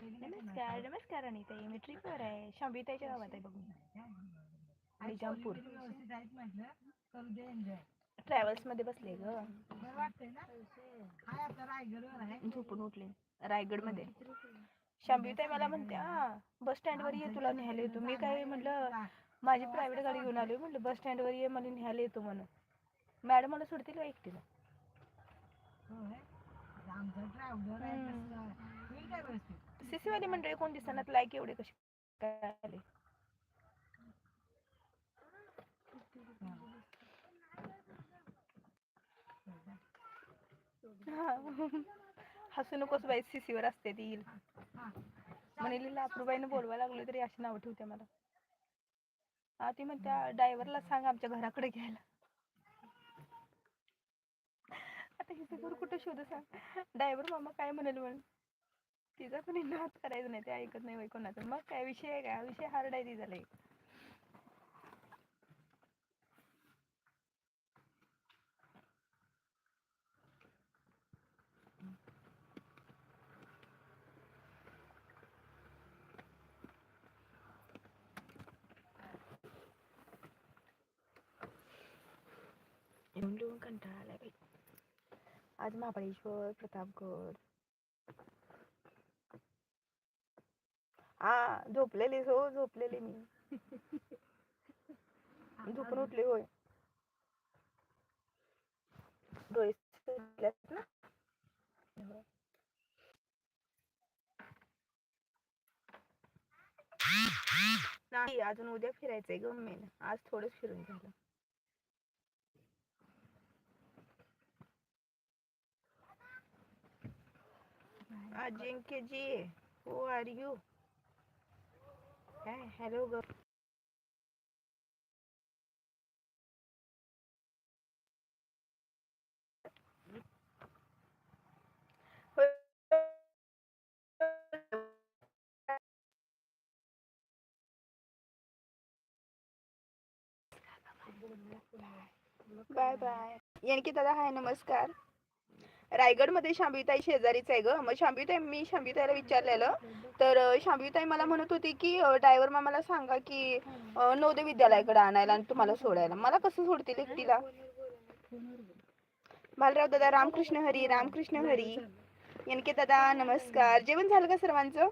नमस्कार नमस्कार अनिता. मी ट्रिपवर आहे. शांबिताईच्या गावात आहे बघून. निजामपूर ट्रॅव्हल्समध्ये बसले ग. झोपून उठले. रायगडमध्ये शांबिताई मला म्हणते हा बस स्टँड वर ये तुला न्यायला येतो. मी काय म्हटलं माझी प्रायव्हेट गाडी घेऊन आली म्हटलं बस स्टँड वर ये मला न्यायला येतो म्हणून. मॅडम मला सोडतील का एकटीला सीसीवाली मंडळी कोण दिसणार लाईक एवढे कसे काय आले? हसू नकोस बाई सीसीवर असते ती. येईल म्हणेली लापरूबाईने बोलवायला लागले तरी अशी नाव ठेवते मला. हा ती म्हणत्या डायव्हरला सांग आमच्या घराकडे घ्यायला. आता हिचं घर कुठं शोध सांग? डायव्हर मामा काय म्हणेल म्हणून? तिचा कोणी नाद करायचं नाही ते ऐकत नाही बाई कोणाचं. मग काय विषय आहे का? विषय हार्ड आहे तिचा लई. लिहून लिहून कंटाळा आलाय बाई. आज महाबळेश्वर प्रतापगड हा झोपलेली हो झोपलेली मी. झोपून उठले होय. डोळे ना. नाही अजून उद्या फिरायचंय ग मेन. आज थोडंच फिरून झालं. Ajinkya ji who are you काय हॅलो ग बाय बाय यांकी दादा हाय नमस्कार रायगडमध्ये शांभवीताई शेजारीच आहे ग. मग शांभवीताई मी शांभवीताईला विचारलेलं. तर अं, मला म्हणत होती की ड्रायव्हर मामाला सांगा की अं, नवोदय विद्यालयाकडे आणायला आणि तुम्हाला सोडायला. मला कसं सोडतील एकटीला? बालराव दादा रामकृष्ण हरी रामकृष्ण हरी. यांके दादा नमस्कार. जेवण झालं का सर्वांचं?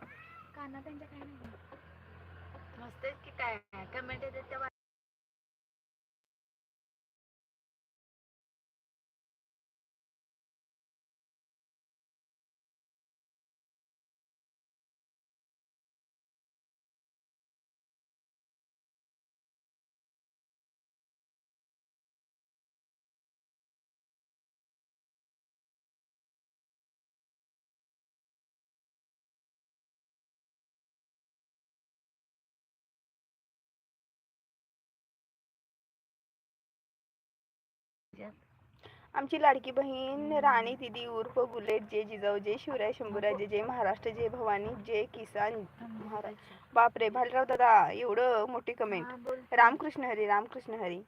आमची लाडकी बहीण राणी दिदी उर्फ बुलेट जय जिजाऊ जय शिवराय शंभूराजे जय महाराष्ट्र जय भवानी जय किसान महाराज बापरे भालराव दादा एवढं मोठी कमेंट. रामकृष्ण हरी रामकृष्ण हरी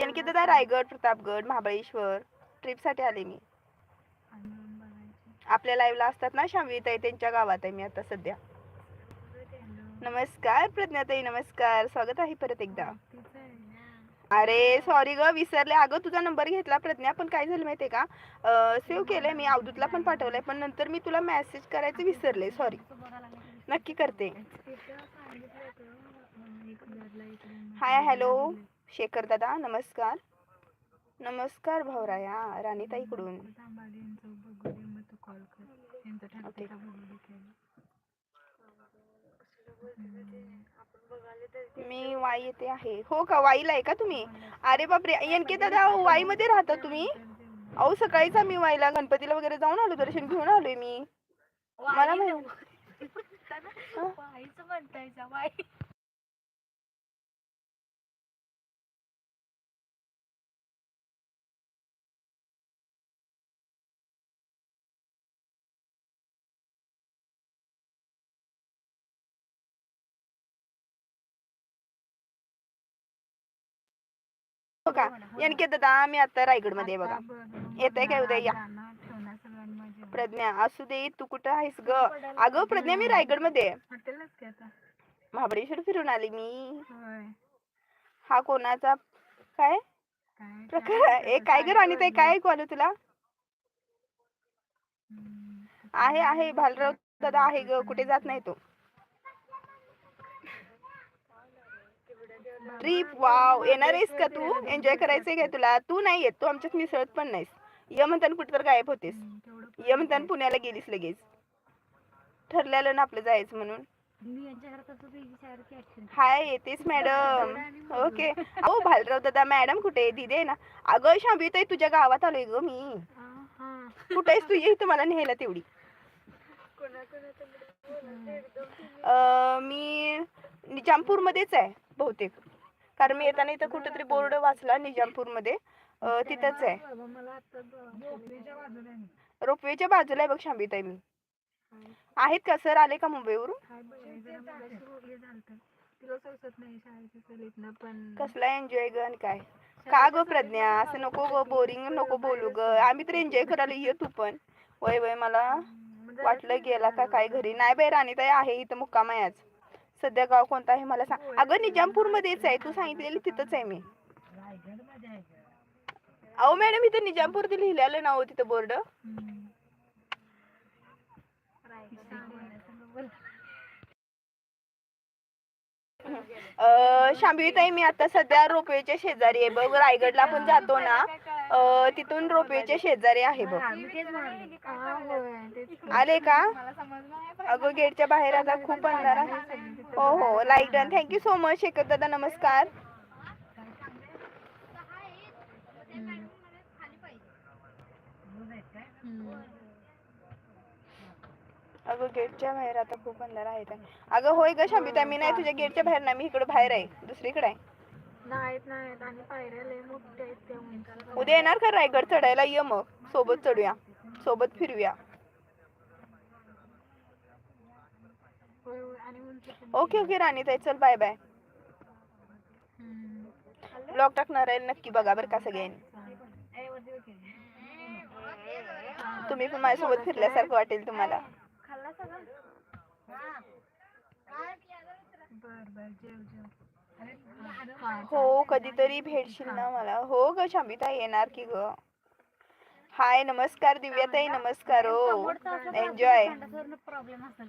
यांकी दादा रायगड प्रतापगड महाबळेश्वर ट्रिपसाठी आले मी. आपल्या लाईव्हला असतात ना शांवीताई त्यांच्या गावात आहे मी आता सध्या. नमस्कार प्रज्ञाताई नमस्कार स्वागत आहे परत एकदा. अरे सॉरी ग विसरले अगं तुझा नंबर घेतला प्रज्ञा पण काय झालं माहितीये का सेव्ह केलंय मी अवधूतला पण पाठवलंय पण नंतर मी तुला मेसेज करायचं विसरले सॉरी नक्की करते हाय हॅलो शेखर दादा नमस्कार नमस्कार भावराया राणीताईकडून ओके. मी वाई येते आहे. हो का? वाईला आहे का तुम्ही? अरे बापरे. एनके दादा वाई मध्ये राहता तुम्ही? अहो सकाळीच आम्ही वाईला गणपतीला वगैरे जाऊन आलो दर्शन घेऊन आलोय मी. मला वाई. माहित- जा, वाई. हो का एनके दादा मी आता रायगडमध्ये आहे बघा. बघ, येतंय काय उद्या? या. प्रज्ञा असू दे तू कुठं आहेस ग? अगं प्रज्ञा मी रायगडमध्ये महाबळेश्वर फिरून आली मी. हा कोणाचा काय? काय प्रकार आहे? ए काय ग राणी ताई काय ऐकू आलं तुला? आहे आहे भालराव दादा आहे ग कुठे जात नाही तो. Trip wow. येणार आहेस का तू? एन्जॉय करायचंय का तुला? तू नाही येत. तू आमच्यात मिसळत पण नाहीस. ये म्हणताना कुठे तर गायब होतेस? ये म्हणताना पुण्याला गेलीस लगेच. ठरलेलं ना आपलं जायचं म्हणून. तर. हाय येतेस मॅडम. ओके. अहो भालराव दादा मॅडम कुठे आहे? दिदी आहे ना. अगं शांबी ताई तुझ्या गावात आलोय ग मी. हा, हा. कुठे आहेस तू? ये इथं मला न्यायला तेवढी. मी निजामपूर मध्येच आहे बहुतेक. कारण मी येताना इथं कुठेतरी बोर्ड वाचला निजामपूरमध्ये तिथंच आहे. रोपवेच्या बाजूला आहे बघ शांबीताई मी. आहेत का? सर आले का मुंबईवरून? कसला एन्जॉय गण काय? का ग प्रज्ञा? असं नको ग बोरिंग नको बोलू ग. आम्ही तर एन्जॉय करायला ये तू पण. वय वय मला वाटलं गेला का काय घरी? नाही बाई राणीताई आहे इथं मुक्काम आहे आज सध्या गाव कोणतं आहे मला सांग. अगं निजामपूर मध्येच आहे. तू सांगितलेली तिथंच आहे मी? अहो मॅडम इथं निजामपूर ते लिहिलेलं ना हो तिथं बोर्ड. बोल. शांभवीताई मी आता सध्या रोपवेच्या शेजारी आहे. बघ रायगडला आपण जातो ना. अं, तिथून रोपवेच्या शेजारी आहे बघ. हा, मी तेच म्हणाले. हा, होय, तेच की. आले का अगं गेटच्या बाहेर आता खूप अंधार आहे. हो हो like done thank you so much Shekhar दादा. नमस्कार. हम्म. अगं गेटच्या बाहेर आता खूप अंधार आहे. अगं होय ग शांबिता मी नाही तुझ्या गेटच्या बाहेर नाही मी इकडे बाहेर आहे. दुसरीकडे आहे. नाहीत नाहीत. आणि पायऱ्या लय मोठ्या आहेत त्या उंच. उद्या येणार का रायगड चढायला? ये मग. सोबत चढूया. सोबत फिरूया. होय, होय, आणि उंच पण. ओके ओके राणी ताई चल बाय बाय. हम्म. ब्लॉग टाकणार आहे. नक्की बघा बरं का सगळ्यांनी. ए, वरती बघ की. तुम्ही पण माझ्यासोबत फिरल्यासारखं वाटेल तुम्हाला. खाल्ला सगळं? बर बर. जेव जेव. हा, कधीतरी भेटशील ना मला. हो ग शांबिता येणार की ग? हाय नमस्कार दिव्याताई नमस्कार हो. एन्जॉय प्रॉब्लेम असेल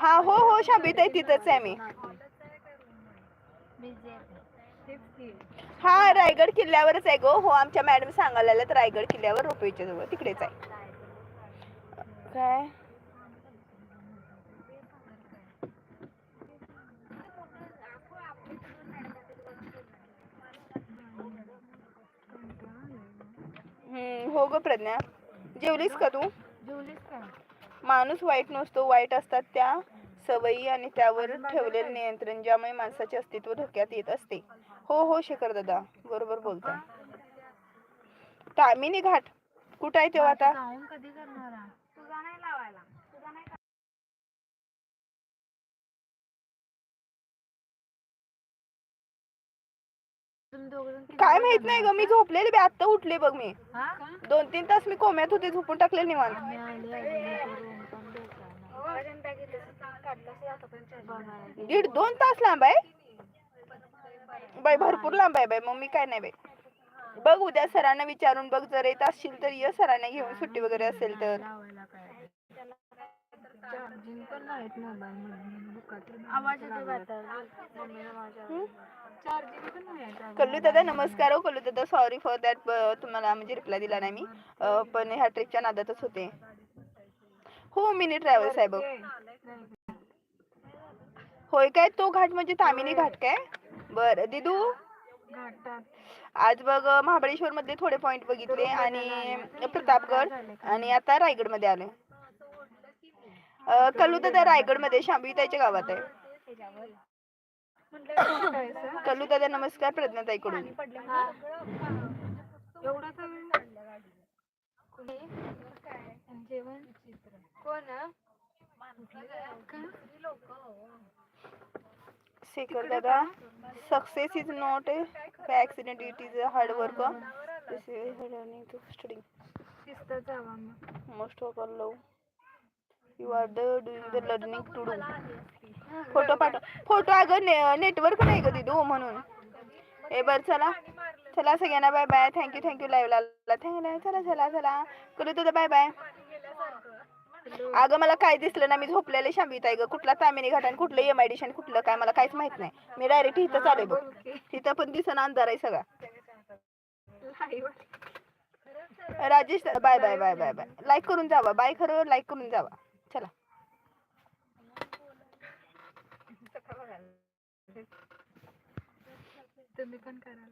हा हो हो शांबिताई तिथंच आहे मी. हा रायगड किल्ल्यावरच आहे गो. हो आमच्या मॅडम सांगायला आल्यात रायगड किल्ल्यावर रोपवेच्या जवळ तिकडेच आहे. काय? हम्म हो ग प्रज्ञा. जेवलीस का तू? जेवलीस का? माणूस वाईट नसतो वाईट असतात त्या सवयी आणि त्यावर ठेवलेले नियंत्रण ज्यामुळे माणसाचे अस्तित्व धोक्यात येत असते. हो हो शेखर दादा बरोबर बोलता तामिनी घाट कुठं आहे तेव्हा आता जाऊन कधी करणार आ? तुझा नाही लावायला तुझा नाही तुम्ही दोघंजण किती काय माहीत नाही ग मी झोपलेले बे आत्ता उठले बघ मी? दोन तीन तास मी कोम्यात होते झोपून टाकले निवांत. दीड दोन तास लांब आहे. बाई भरपूर लांब आहे बाई मग मी काय नाही बाई. बघ उद्या सरांना विचारून बघ जर येत असशील तर ये सरांना घेऊन सुट्टी वगैरे असेल तर. चार्जिंग पण नाहीत मोबाईल मध्ये आवाज येतो का आता? मम्मीला माझ्या चार्जिंग पण नाही आहे त्या कल्लू दादा नमस्कार हो. कल्लू दादा सॉरी फॉर दॅट तुम्हाला म्हणजे रिप्लाय दिला नाही मी. पण ह्या ट्रिपच्या नादातच होते. हो मिनी ट्रॅव्हल्स आहे बघ होय काय? तो घाट म्हणजे तामिनी घाट काय? बर दिदू? घाटात. आज बघ महाबळेश्वर मध्ये थोडे पॉइंट बघितले आणि प्रतापगड आणि आता रायगडमध्ये आले कल्लू दादा रायगडमध्ये शांभवीताईच्या गावात आहे. म्हटलं कोण काय सर? कल्लू दादा नमस्कार प्रज्ञाताईकडून तर जेवण शेखर दादा success is not by accident it is hard work most of all love you are the doing the learning to do photo पाठव. फोटो अगं नेटवर्क नाही ग दिदू म्हणून. ए बर चला. चला सगळ्यांना bye bye thank you thank you लाईव्हला थँक्यू चला चला चला करू तुझं बाय बाय अगं मला काय दिसलं ना मी झोपलेले शांबित आहे ग. कुठला तामिनी घाट आणि कुठलं एम आय डी कुठलं काय मला काहीच माहीत नाही. मी डायरेक्ट इथं चालू बघ. तिथं पण दिसना अंधार आहे सगळा. Rajesh bye bye bye bye bye like करून जावा. बाय खरं लाईक करून जावा. चला. तुम्ही पण करा.